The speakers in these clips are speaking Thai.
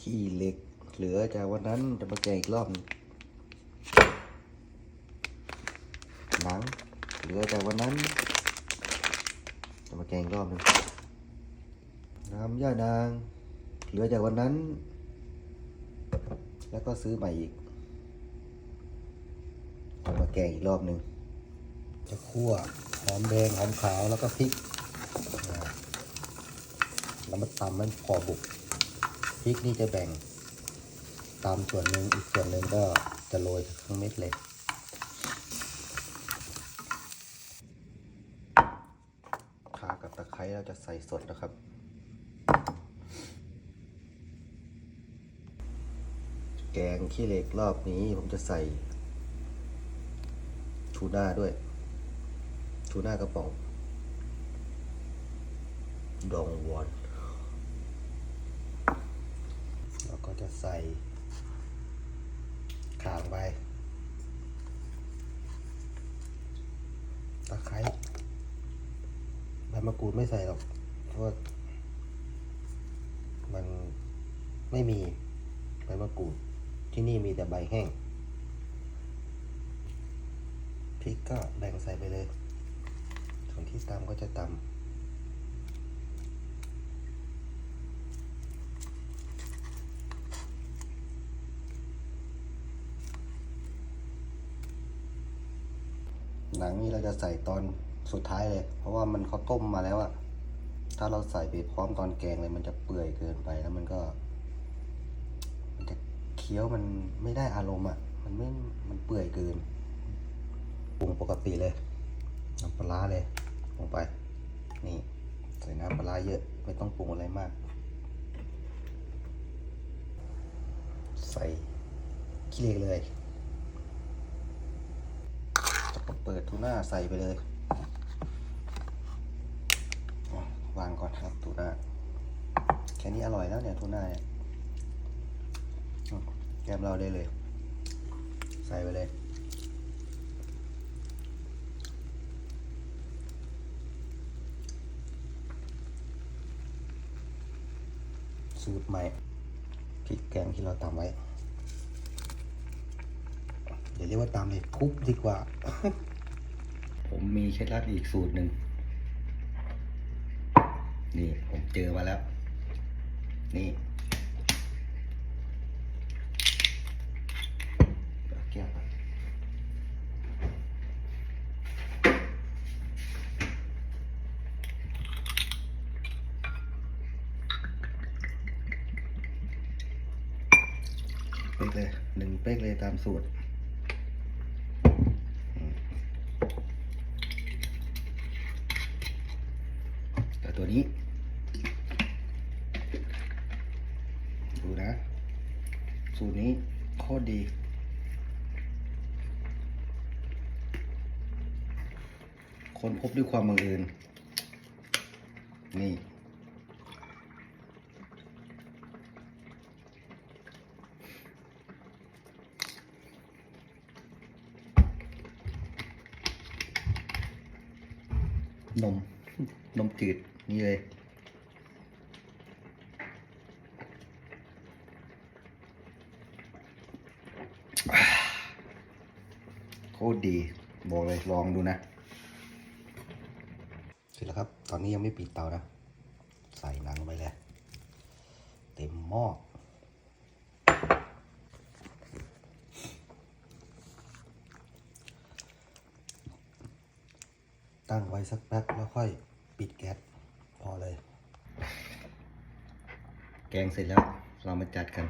ขี้เหล็กเหลือจากวันนั้นจะมาแกงอีกรอบหนึ่งหนังเหลือจากวันนั้นจะมาแกงอีกรอบหนึ่งน้ำย่านาง เหลือจากวันนั้น แล้วก็ซื้อใหม่อีกจะมาแกงอีกรอบหนึ่งจะคั่วหอมแดงหอมขาวแล้วก็พริก แล้วมาตำมันพอบุก พริกนี่จะแบ่งตามส่วนหนึ่งอีกส่วนหนึ่งก็จะโรยทั้งเม็ดเลยข่ากับตะไคร้เราจะใส่สดนะครับแกงขี้เหล็กรอบนี้ผมจะใส่ทูน่าด้วยทูน่ากระป๋องดองวอน แล้วก็ จะใส่ข่าไปตะไคร้ใบมะกรูดไม่ใส่หรอกเพราะมันไม่มีใบมะกรูด ที่นี่มีแต่ใบแห้งพริกก็แบ่งใส่ไปเลย ส่วนที่ตำก็จะตำ หนังนี่เราจะใส่ตอนสุดท้ายเลย เพราะว่ามันเขาต้มมาแล้วอะถ้าเราใส่ไปพร้อมตอนแกงเลยมันจะเปื่อยเกินไปแล้วมันก็มันจะเคี้ยวมันไม่ได้อารมณ์อะมันไม่มันเปื่อยเกินปรุงปกติเลยน้ำปลาร้าเลยลงไป นี่ใส่น้ำปลาร้าเยอะ ไม่ต้องปรุงอะไรมาก ใส่ขี้เหล็กเลย เปิดทูน่าใส่ไปเลยวางก่อนครับทูน่าแค่นี้อร่อยแล้วเนี่ยทูน่าเนี่ยแกมเราได้เลย ใส่ไปเลยสูตรใหม่พริกแกงที่เราตำไว้ เดี๋ยวเรียกว่าตำเลยคลุกดีกว่า ผมมีเคล็ดลับอีกสูตรหนึ่ง นี่ผมเจอมาแล้ว นี่เอาแก้วเป๊กเลยหนึ่งเป๊กเลยตามสูตร แต่ตัว นี้ ดูนะ สูตรนี้โคตรดี คนพบด้วยความบังเอิญนี่นม นมจืดนี่เลย โคตรดี บอกเลยลองดูนะ เสร็จแล้วครับ ตอนนี้ยังไม่ปิดเตานะ ใส่หนังไปเลย เต็มหม้อตั้งไว้สักแป๊บแล้วค่อย ปิดแก๊สพอเลย แกงเสร็จแล้วเรามาจัดกัน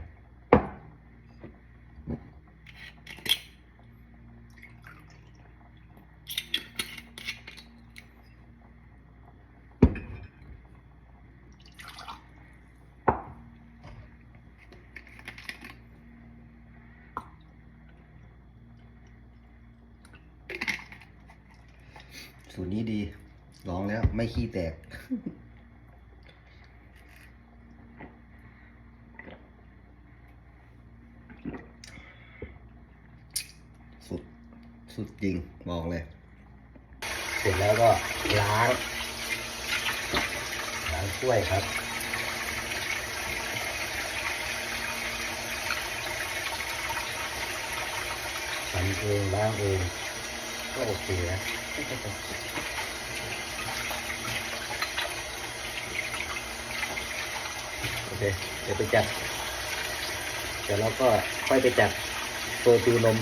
สูตรนี้ดี ลองแล้วไม่ขี้แตก สุด สุดจริง บอกเลย เสร็จแล้วก็ล้าง ล้างถ้วยครับทำเองล้างเองก็โอเคนะ เคเดี๋ยวไปจัด เดี๋ยวเราก็ค่อยไปจัดโปรตีนนม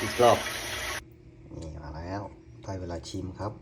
อีกรอบ นี่มาแล้วได้เวลาชิมครับ